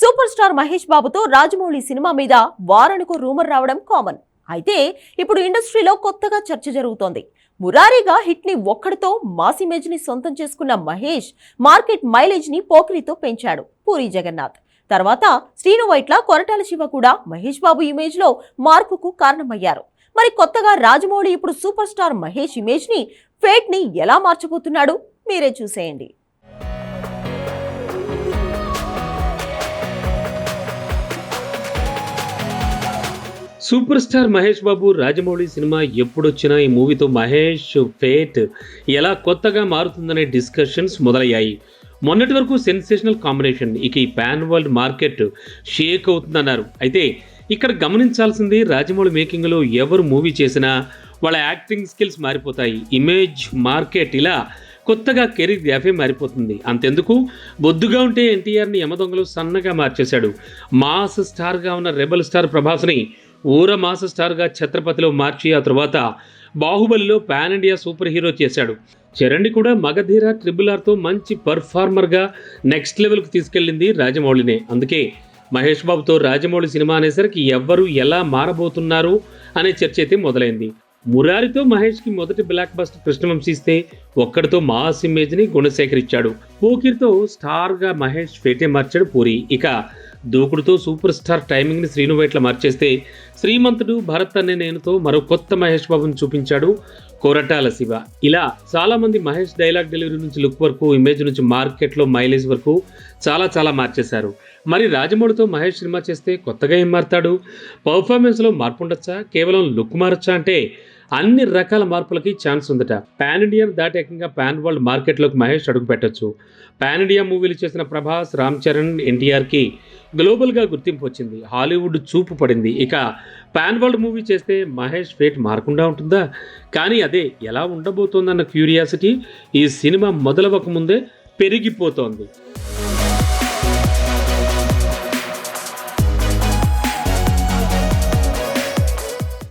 Super star Mahesh బాబుతో Rajamouli cinema మీద వారానికో rumour రావడం కామన్. అయితే ఇప్పుడు ఇండస్ట్రీలో కొత్తగా చర్చ జరుగుతోంది. మురారీగా హిట్ని ఒక్కడితో మాస్ ఇమేజ్ని సొంతం చేసుకున్న మహేష్ మార్కెట్ మైలేజ్ని పోకిరితో పెంచాడు పూరి జగన్నాథ్. తర్వాత శ్రీను వైట్ల కొరటాల శివ కూడా మహేష్ బాబు ఇమేజ్లో మార్పుకు కారణమయ్యారు. మరి కొత్తగా రాజమౌళి ఇప్పుడు సూపర్ స్టార్ మహేష్ ఇమేజ్ని ఫేట్ని ఎలా మార్చబోతున్నాడు? మీరే చూసేయండి. Super star Mahesh Babu Rajamouli cinema ఎప్పుడొచ్చినా ఈ మూవీతో మహేష్ ఫేట్ ఎలా కొత్తగా మారుతుందనే డిస్కషన్స్ మొదలయ్యాయి. మొన్నటి వరకు సెన్సేషనల్ కాంబినేషన్ ఇక ఈ పాన్ వరల్డ్ మార్కెట్ షేక్ అవుతుందన్నారు. అయితే ఇక్కడ గమనించాల్సింది రాజమౌళి మేకింగ్లో ఎవరు మూవీ చేసినా వాళ్ళ యాక్టింగ్ స్కిల్స్ మారిపోతాయి. ఇమేజ్ మార్కెట్ ఇలా కొత్తగా కెరీర్ గ్రాఫే మారిపోతుంది. అంతెందుకు? బొద్దుగా ఉంటే ఎన్టీఆర్ని యమదొంగలు సన్నగా మార్చేశాడు. మాస్ స్టార్గా ఉన్న రెబల్ స్టార్ ప్రభాస్ని ఊర మాస స్టార్గా ఛత్రపతిలో మార్చి ఆ తర్వాత బాహుబలిలో పాన్ ఇండియా సూపర్ హీరో చేశాడు. చరణ్ కూడా మగధీర ట్రిబుల్ ఆర్తో మంచి పర్ఫార్మర్గా నెక్స్ట్ లెవెల్కి తీసుకెళ్ళింది రాజమౌళినే. అందుకే మహేష్ బాబుతో రాజమౌళి సినిమా అనేసరికి ఎవ్వరు ఎలా మారబోతున్నారు అనే చర్చ అయితే మొదలైంది. మురారితో మహేష్కి మొదటి బ్లాక్ బస్టర్ కృష్ణవంశీ ఇస్తే ఒక్కడితో మాస్ ఇమేజ్ని గుణశేఖర్ ఇచ్చాడు పోకిర్తో స్టార్గా మహేష్ ఫేటే మార్చాడు పూరి. ఇక దూకుడుతో సూపర్ స్టార్ టైమింగ్ని శ్రీను వైట్ల మార్చేస్తే శ్రీమంతుడు భరత్ అనే నేనుతో మరో కొత్త మహేష్ బాబుని చూపించాడు కొరటాల శివ. ఇలా చాలా మంది మహేష్ డైలాగ్ డెలివరీ నుంచి లుక్ వరకు ఇమేజ్ నుంచి మార్కెట్లో మైలేజ్ వరకు చాలా చాలా మార్చేశారు. మరి రాజమౌళితో మహేష్ సినిమా చేస్తే కొత్తగా ఏం మారుతాడు? పర్ఫార్మెన్స్లో మార్పు ఉండొచ్చా? కేవలం లుక్ మారొచ్చా అంటే అన్ని రకాల మార్పులకి ఛాన్స్ ఉందట. పాన్ ఇండియా దాటి ఏకంగా పాన్ వరల్డ్ మార్కెట్లోకి మహేష్ అడుగు పెట్టొచ్చు. పాన్ ఇండియా మూవీలు చేసిన ప్రభాస్ రామ్ చరణ్ ఎన్టీఆర్కి గ్లోబల్గా గుర్తింపు వచ్చింది. హాలీవుడ్ చూపు పడింది. ఇక పాన్ వరల్డ్ మూవీ చేస్తే మహేష్ ఫేట్ మారకుండా ఉంటుందా? కానీ అదే ఎలా ఉండబోతోందన్న క్యూరియాసిటీ ఈ సినిమా మొదలవక ముందే పెరిగిపోతోంది.